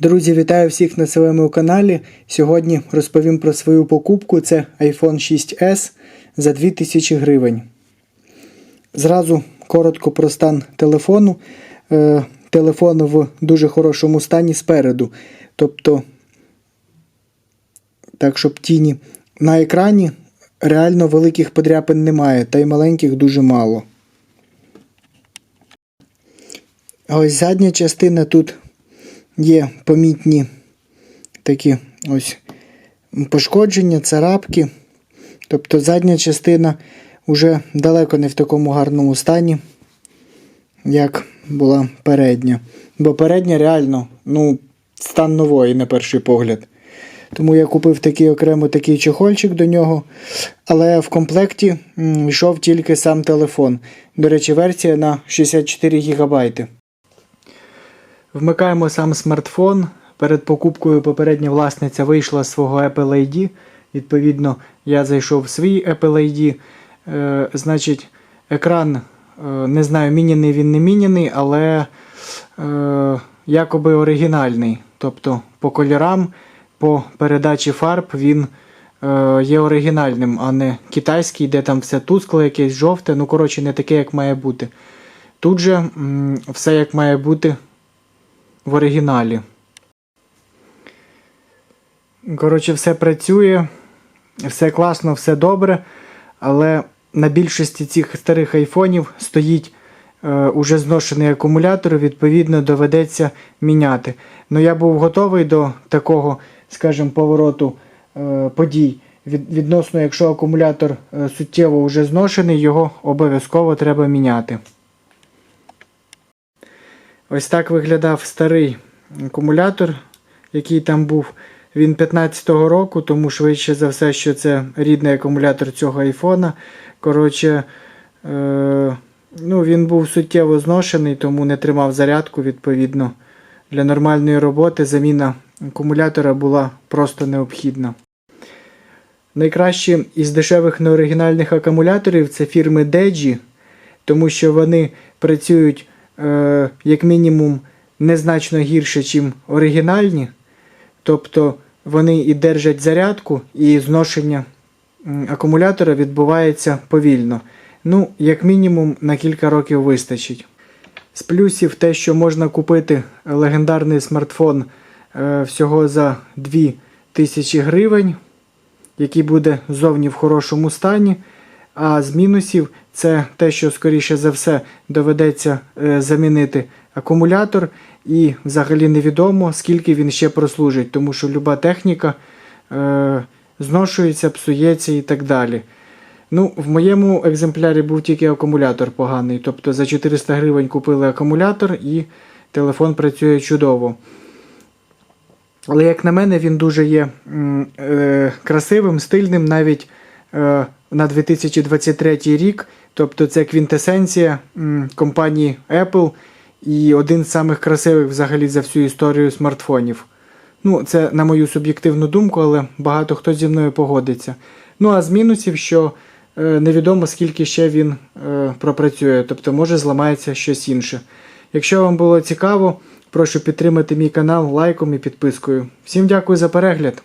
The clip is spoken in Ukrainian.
Друзі, вітаю всіх на своєму каналі. Сьогодні розповім про свою покупку. Це iPhone 6s за 2000 гривень. Зразу коротко про стан телефону. Е, телефон в дуже хорошому стані спереду. Тобто, так, щоб тіні на екрані реально великих подряпин немає, та й маленьких дуже мало. Ось задня частина тут є помітні такі ось пошкодження, царапки. Тобто задня частина вже далеко не в такому гарному стані, як була передня. Бо передня реально ну, стан нової на перший погляд. Тому я купив такий окремо такий чехольчик до нього. Але в комплекті йшов тільки сам телефон. До речі, версія на 64 ГБ. Вмикаємо сам смартфон. Перед покупкою попередня власниця вийшла з свого Apple ID. Відповідно, я зайшов в свій Apple ID. Е, значить, екран, е, не знаю, міняний він не міняний, але е, якоби оригінальний. Тобто по кольорам, по передачі фарб він е, є оригінальним, а не китайський, де там все тускле, якесь жовте. Ну, коротше, не таке, як має бути. Тут же м, все як має бути в оригіналі. Коротше, все працює, все класно, все добре. Але на більшості цих старих айфонів стоїть е, уже зношений акумулятор, відповідно, доведеться міняти. Ну я був готовий до такого, скажімо, повороту е, подій. Від, відносно, якщо акумулятор е, суттєво вже зношений, його обов'язково треба міняти. Ось так виглядав старий акумулятор, який там був. Він 15-го року, тому швидше за все, що це рідний акумулятор цього айфона. Коротше, е, ну, він був суттєво зношений, тому не тримав зарядку. Відповідно, для нормальної роботи заміна акумулятора була просто необхідна. Найкращі із дешевих неоригінальних акумуляторів це фірми Deji, тому що вони працюють е, як мінімум незначно гірше, ніж оригінальні. Тобто вони і держать зарядку, і зношення акумулятора відбувається повільно. Ну, як мінімум, на кілька років вистачить. З плюсів те, що можна купити легендарний смартфон е, всього за 2000 гривень, який буде зовні в хорошому стані. А з мінусів це те, що, скоріше за все, доведеться е, замінити акумулятор, і взагалі невідомо, скільки він ще прослужить, тому що люба техніка е, зношується, псується і так далі. Ну, В моєму екземплярі був тільки акумулятор поганий. Тобто за 400 гривень купили акумулятор і телефон працює чудово. Але, як на мене, він дуже є е, красивим, стильним навіть е, на 2023 рік. Тобто це квінтесенція компанії Apple і один з самих красивих взагалі за всю історію смартфонів. Ну, це на мою суб'єктивну думку, але багато хто зі мною погодиться. Ну, а з мінусів, що е, невідомо скільки ще він е, пропрацює, тобто може зламається щось інше. Якщо вам було цікаво, прошу підтримати мій канал лайком і підпискою. Всім дякую за перегляд!